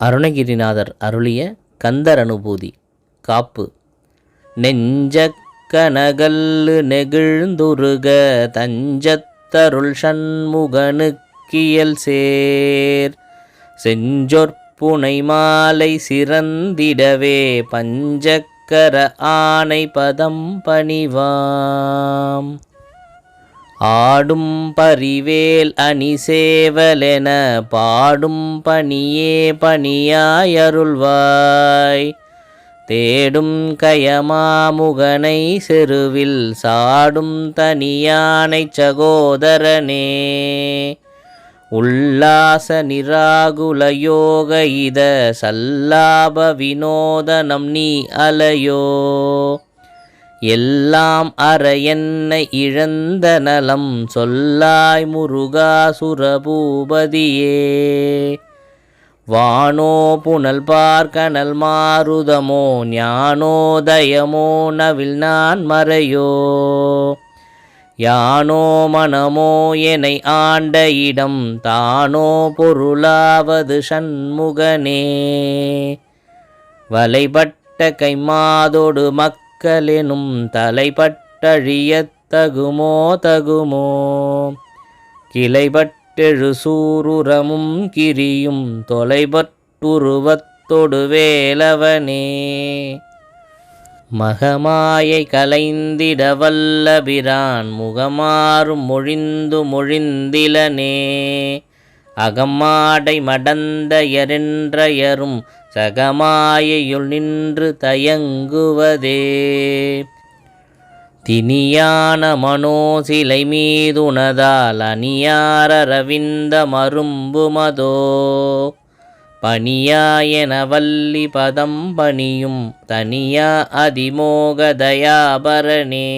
அருணகிரிநாதர் அருளிய கந்தர் அனுபூதி காப்பு. நெஞ்சக்கனகல்லு நெகிழ்ந்துருக தஞ்சத்தருள் சண்முகனுக்கியல் சேர். செஞ்சொற்புனை மாலை சிறந்திடவே பஞ்சக்கர ஆனை பதம் பணிவாம். ஆடும் பரிவேல் அணி சேவலென பாடும் பணியே பணியாயருள்வாய். தேடும் கயமாமுகனை செருவில் சாடும் தனியானை சகோதரனே. உல்லாச நிராகுல யோக இத சல்லாப வினோதனம் நீ அலையோ. எல்லாம் அற என்னை இழந்த நலம் சொல்லாய் முருகா சுரபூபதியே. வானோ புனல் பார்க்கனல் மாருதமோ ஞானோதயமோ நவில் நான் மறையோ. யானோ மனமோ என்னை ஆண்ட இடம் தானோ பொருளாவது சண்முகனே. வலைபட்ட கைமாதோடு மக் தலைப்பட்டழியத் தலைப்பட்டழியத்தகுமோ தகுமோ? கிளைபட்டெழு சூருரமும் கிரியும் தொலைபட்டுருவத்தொடு வேலவனே மகமாயை கலைந்திட வல்லபிரான் முகமாறும் மொழிந்து மொழிந்திலனே. அகமாடை மடந்த எருன்ற எறும் சகமாயையுள் நின்று தயங்குவதே. தினியான மனோசிலை மீதுனதால் அணியார ரவிந்த மரும்புமதோ பணியாயன வல்லி பதம் பணியும் தனியா அதிமோக தயாபரணே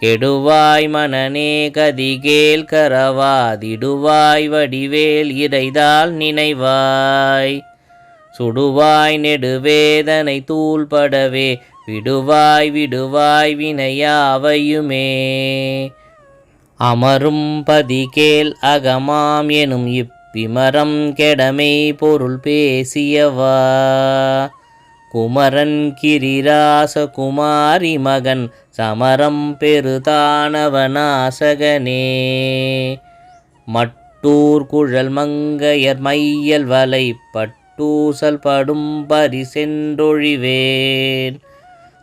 கெடுவாய் மனநே கதிகேல் கரவாதிடுவாய் வடிவேல் இறைதால் நினைவாய். சுடுவாய் நெடுவேதனை தூள்படவே விடுவாய் விடுவாய் வினையாவையுமே. அமரும் பதிகேல் அகமாம் எனும் இப்பிமரம் கெடமை பொருள் பேசியவா. குமரன் கிரிராச குமாரி மகன் சமரம் பெருதானவனாசகனே. மட்டூர் குழல் மங்கையர் மையல் வலை தட்டூசல் படும் பரிசென்றொழிவேன்.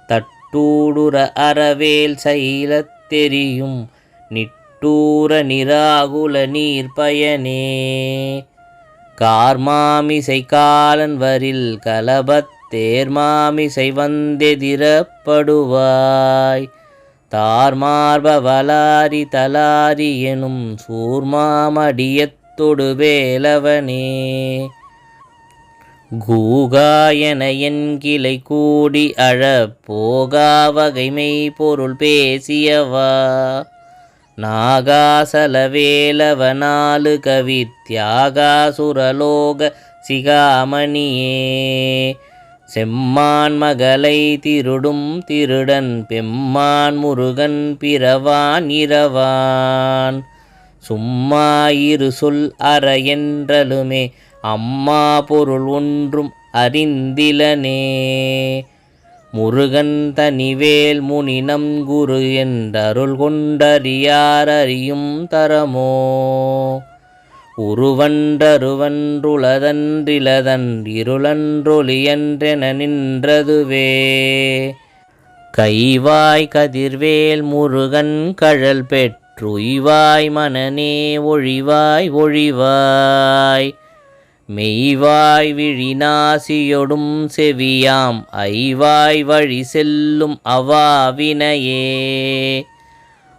தட்டூடுற அறவேல் சைலத் தெரியும் நிட்டூர நிராகுல நீர்ப்பயனே. கார்மாமிசை காலன் வரில் கலபத் தேர்மாமிசை வந்தெதிரப்படுவாய். தார்மார்பவலாரி தலாரி எனும் சூர்மாமடியத்தொடு வேலவனே. கூகாயன என் கிளை கூடி அழ போகா வகைமை பொருள் பேசியவா. நாகாசலவேலவனாலு கவி தியாகாசுரலோக சிகாமணியே. செம்மான் மகளை திருடும் திருடன் பெம்மான் முருகன் பிறவான் இரவான். சும்மா இரு சொல் அற என்றலுமே அம்மா பொருள் ஒன்றும் அறிந்திலனே. முருகன் தனிவேல் முனினம் குரு என்றருள் கொண்டறியார் அறியும் தரமோ உருவன்றருவன்றுளதன்றிலதன்றிருளன்றொலியன்றென நின்றதுவே. கைவாய் கதிர்வேல் முருகன் கழல் பெற்றுய்வாய் மனநே ஒழிவாய் ஒழிவாய். மெய்வாய் விழிநாசியொடும் செவியாம் ஐவாய் வழி செல்லும் அவாவினையே.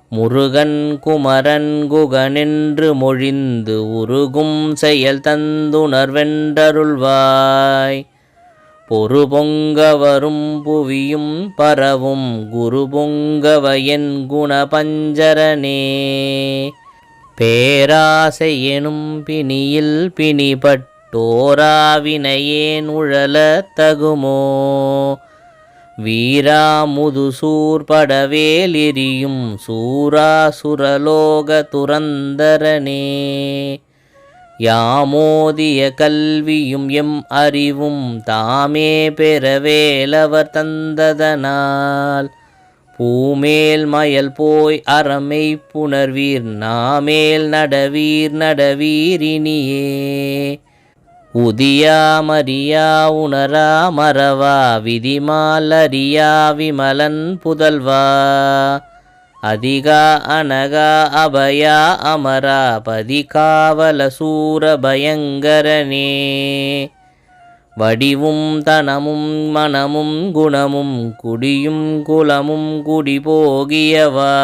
முருகன் குமரன் குகனென்று மொழிந்து உருகும் செயல் தந்துணர்வென்றருள்வாய். பொறு பொங்க வரும் புவியும் பரவும் குரு பொங்கவ என் குணபஞ்சரனே. பேராசை எனும் பிணியில் பிணிபட்டோராவினையேன் உழல தகுமோ? வீராமுது சூர்படவேலிரியும் சூராசுரலோக துரந்தரனே. யாமோதிய கல்வியும் எம் அறிவும் தாமே பெறவேலவர் தந்ததனால். பூமேல் மயல் போய் அறமை புணர்வீர் நாமேல் நடவீர் நடவீரினியே உதியாமரியா உணரா மறவா விதிமாலரியா விமலன் புதல்வா. அதிகா அனகா அபயா அமரா பதிகாவல சூர பயங்கரனே. வடிவும் தனமும் மனமும் குணமும் குடியும் குலமும் குடி போகியவா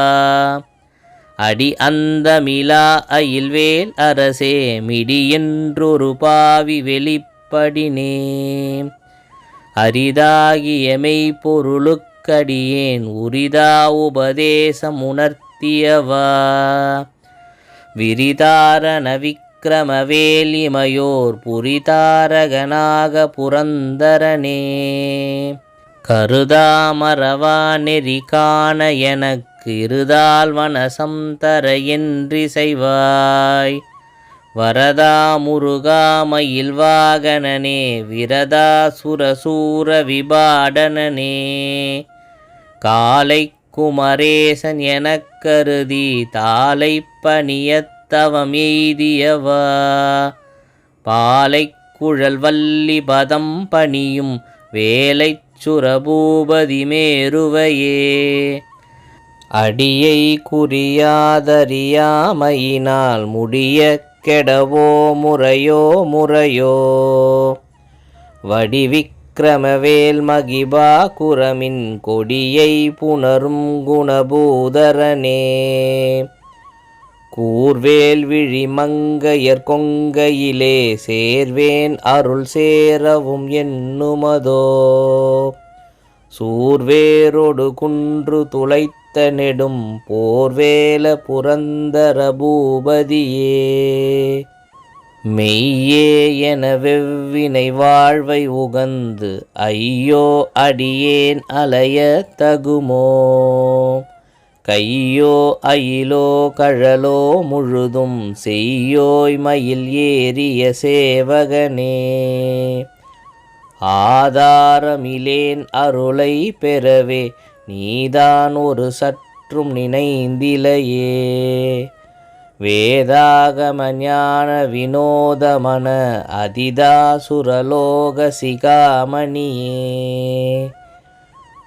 அடி அந்தமிலா அயில்வேல் அரசே மிடி என்றொரு பாவி வெளிப்படினே. அரிதாகிய மெய்ப்பொருளுக்கடியேன் உரிதா உபதேசம் உணர்த்தியவா. விரிதாரண விக்கிரமவேலிமையோர் புரிதாரகனாக புரந்தரனே. கருதாமரவா நெறி காண எனக்கு இருதால் வனசம் தர என்றி செய்வாய். வரதா முருகா மயில் வாகனனே விரதா சுரசூர விபாடனனே. காலை குமரேசன் எனக் கருதி தாலை பணியத்தவம் எய்தியவா. பாலை குழல் வள்ளி பதம் பணியும் வேலைச் சுரபூபதி மேருவையே. அடியை குறியாதறியாமையினால் முடிய கெடவோ முறையோ முறையோ. வடிவிக்கிரமவேல் மகிபா குரமின் கொடியை புணரும் குணபூதரனே. கூர்வேல் விழி மங்கையர் சேர்வேன் அருள் சேரவும் என்னுமதோ. சூர்வேரோடு குன்று துளைத்து நெடும் போர்வேல புரந்தர பூபதியே. மெய்யே என வெவ்வினை வாழ்வை உகந்து ஐயோ அடியேன் அலைய தகுமோ. கையோ அயிலோ கழலோ முழுதும் செய்யோய் மயில் ஏறிய சேவகனே. ஆதாரமிலேன் அருளை பெறவே நீதான் ஒரு சற்றும் நினைந்திலையே. வேதாகம ஞான வினோதமன அதிதாசுரலோக சிகாமணியே.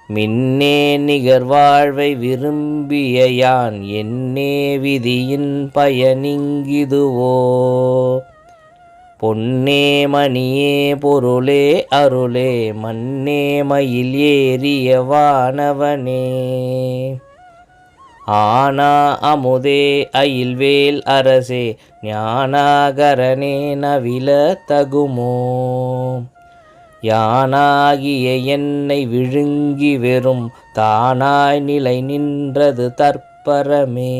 மின்னே நிகர் வாழ்வை விரும்பிய யான் என்னே விதியின் பயனிங்கிதுவோ. பொன்னே மணியே பொருளே அருளே மண்ணே மயில் ஏறிய வானவனே. ஆனா அமுதே அயில்வேல் அரசே ஞானாகரனே நவில தகுமோ. யானாகிய என்னை விழுங்கி வெறும் தானாய் நிலை நின்றது தற்பரமே.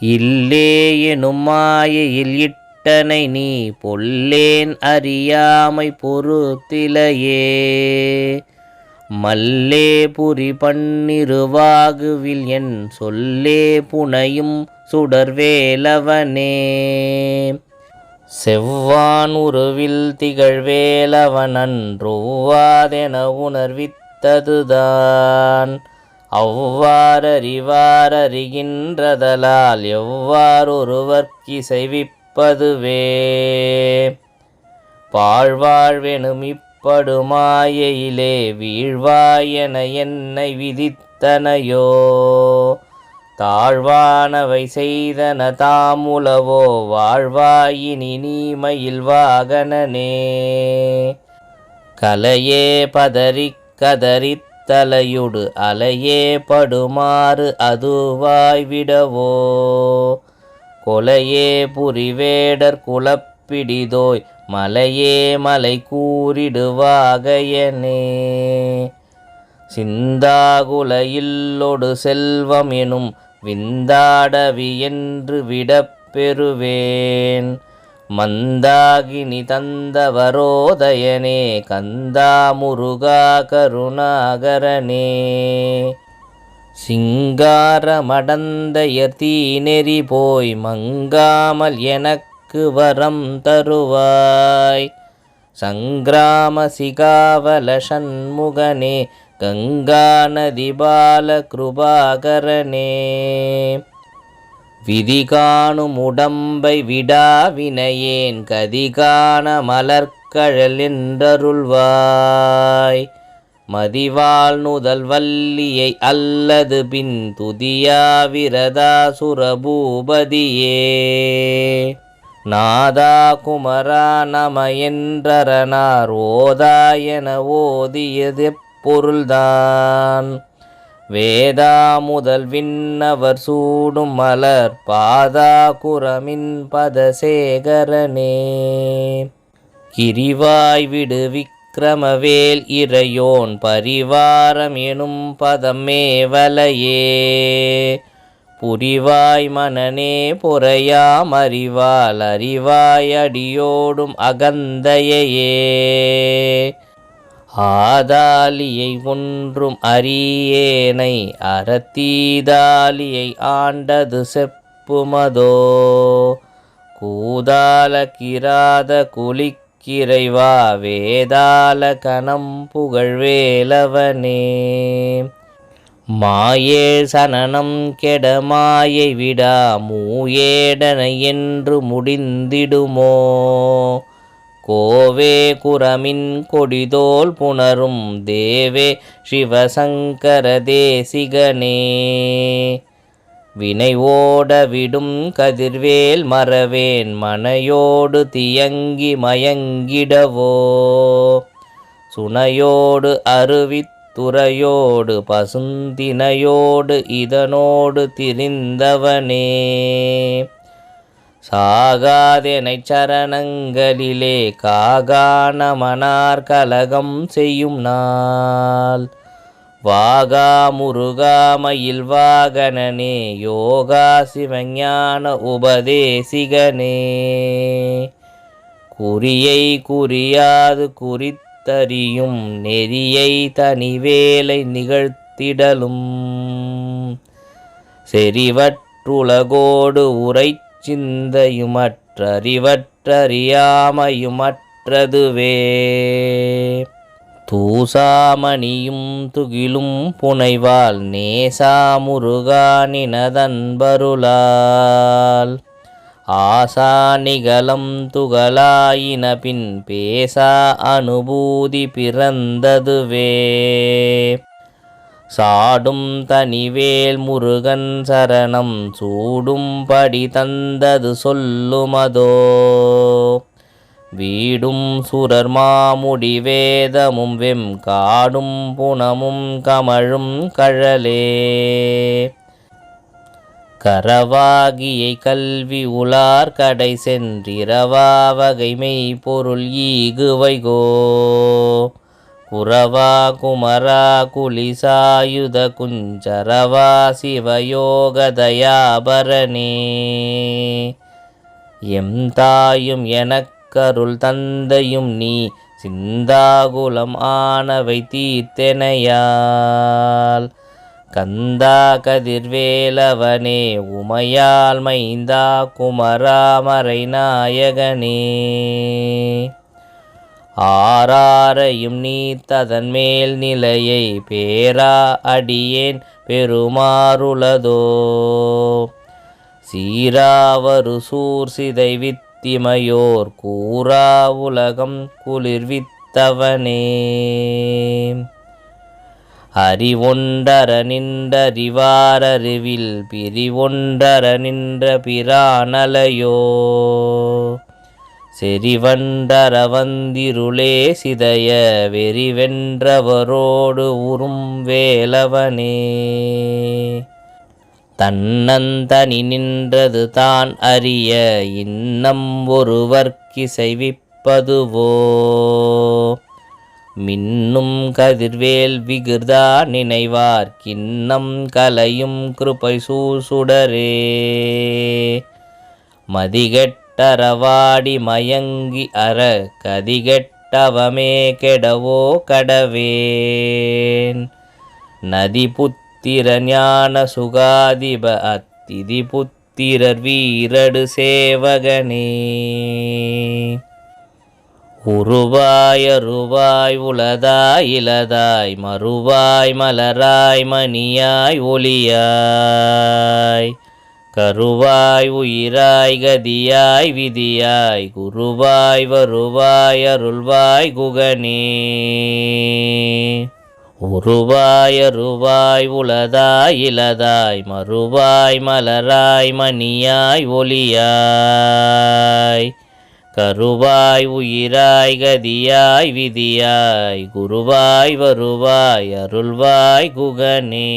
இல்லே எனும் மாயையில் இட்டனை நீ பொல்லேன் அறியாமை பொறுத்திலையே. மல்லே புரி பன்னிருவாகுவில் என் சொல்லே புனையும் சுடர்வேலவனே. செவ்வான் உருவில் திகழ்வேலவனன்றுவாதென உணர்வித்ததுதான். அவ்வாறறிவாரறிகின்றதலால் எவ்வாறொருவர்க்கிசைவிப்பதுவே பாழ்வாழ்வெனும் இப்படுமாயையிலே வீழ்வாயென என்னை விதித்தனையோ? தாழ்வானவை செய்தன தாமுலவோ வாழ்வாயினி நீமையில் வாகனனே. கலையே பதறிக் கதறித்தலையுடு அலையே படுமாறு அதுவாய்விடவோ கொலையே புரிவேடர் குலப்பிடிதோய் மலையே மலை கூறிடுவாகையனே. சிந்தாகுலையில்லொடு செல்வம் எனும் விந்தாடவி என்று விடப்பெறுவேன் மந்தாகினி தந்தவரோதயனே கந்தா முருகா கருணாகரனே. சிங்கார மடந்தையர் தீநெறி போய் மங்காமல் எனக்கு வரம் தருவாய். சங்கிராம சிகாவல சண்முகனே கங்கா நதிபால கிருபாகரனே. விதி காணும் உடம்பை விடாவினையேன் கதிகான மலர்கழல் என்றருள்வாய். மதிவாள் நுதல் வல்லியை அல்லது பின் துதியாவிரதா சுரபூபதியே நாதா குமரா நம என்றரனார் ஓதாயன ஓதியதெப்பொருள்தான் வேதா முதல் விண்ணவர் சூடும் மலர் பாதா குரமின் பதசேகரனே. கிரிவாய் விடுவிக் கிரமவேல் இறையோன் பரிவாரம் எனும் பதமே வலையே. புரிவாய் மனநே பொறையாம் அறிவால் அறிவாய் அடியோடும் அகந்தையே ஆதாலியை ஒன்றும் அரியேனை அறத்தீதாலியை ஆண்டது செப்புமதோ. கூதால கிராத கிரைவா வேதால கணம் புகழ்வேலவனே. மாயே சனனம் கெடமாயை விடா மூயேடனை என்று முடிந்திடுமோ. கோவே குரமின் கொடிதோல் புணரும் தேவே சிவசங்கர தேசிகனே. வினை ஓட விடும் கதிர்வேல் மறவேன் மனையோடு தியங்கி மயங்கிடவோ. சுனையோடு அருவித்துறையோடு பசுந்தினையோடு இதனோடு திரிந்தவனே. சாகாதெனை சரணங்களிலே காகான மனார் கலகம் செய்யும் நாள். வாகா முருகா மயில் வாகனனே யோகா சிவஞான உபதேசிகனே. குறியை குறியாது குறித்தறியும் நெறியை தனிவேலை நிகழ்த்திடலும். செறிவற்றுலகோடு உரை சிந்தையுமற்றறிவற்றறியாமையுமற்றதுவே. தூசாமணியும் துகிலும் புனைவாள் நேசா முருகானினதன்பருளால் ஆசா நிகலம் துகளாயின பின் பேசா அனுபூதி பிறந்ததுவே. சாடும் தனிவேல் முருகன் சரணம் சூடும்படி தந்தது சொல்லுமதோ. வீடும் சுரர் மாமுடி வேதமும் வெம் காடும் புனமும் கமழும் கழலே. கரவாகியை கல்வி உலார் கடை சென்றிரவா வகைமை பொருள் ஈகுவைகோ குரவா குமரா குலிசாயுத குஞ்சரவா சிவயோகதயாபரணே எம் தாயும் கருள் தந்தையும் நீ சிந்தாகுலம் ஆனவை தீர்த்தெனையால் கந்தா கதிர்வேலவனே உமையால் மைந்தா குமராமரை நாயகனே. ஆறாரையும் நீத்ததன் மேல் நிலையை பேரா அடியேன் பெருமாறுளதோ. சீராவரு சூர் சிதை வித்திமையோர் கூறா உலகம் குளிர்வித்தவனே. அறிவொண்டர நின்றறிவாரறிவில் பிரிவொண்டர நின்ற பிரானலையோ செறிவண்டர வந்திருளே சிதைய வெறிவென்றவரோடு உறும் வேலவனே. தன்னந்தனி நின்றது தான் அறிய இன்னம் ஒருவர்க்கிசைவிப்பதுவோ? மின்னும் கதிர்வேல் விகிர்தா நினைவார் கிண்ணம் கலையும் கிருபை சூசுடரே மதிகெட்டரவாடி மயங்கி அற கதிகெட்டவமே கெடவோ கடவேன். நதி புத் ஞான சுகாதிப அத்திதி புத்திரர் வீரடு சேவகனே. உருவாய் அருவாய் உளதாய் இலதாய் மறுவாய் மலராய் மணியாய் ஒளியாய். கருவாய் உயிராய் கதியாய் விதியாய் குருவாய் வருவாய் அருள்வாய் குகனே. உருவாய் அருவாய் உளதாய் இலதாய் மறுவாய் மலராய் மணியாய் ஒளியாய். கருவாய் உயிராய் கதியாய் விதியாய் குருவாய் வருவாய் அருள்வாய் குகனே.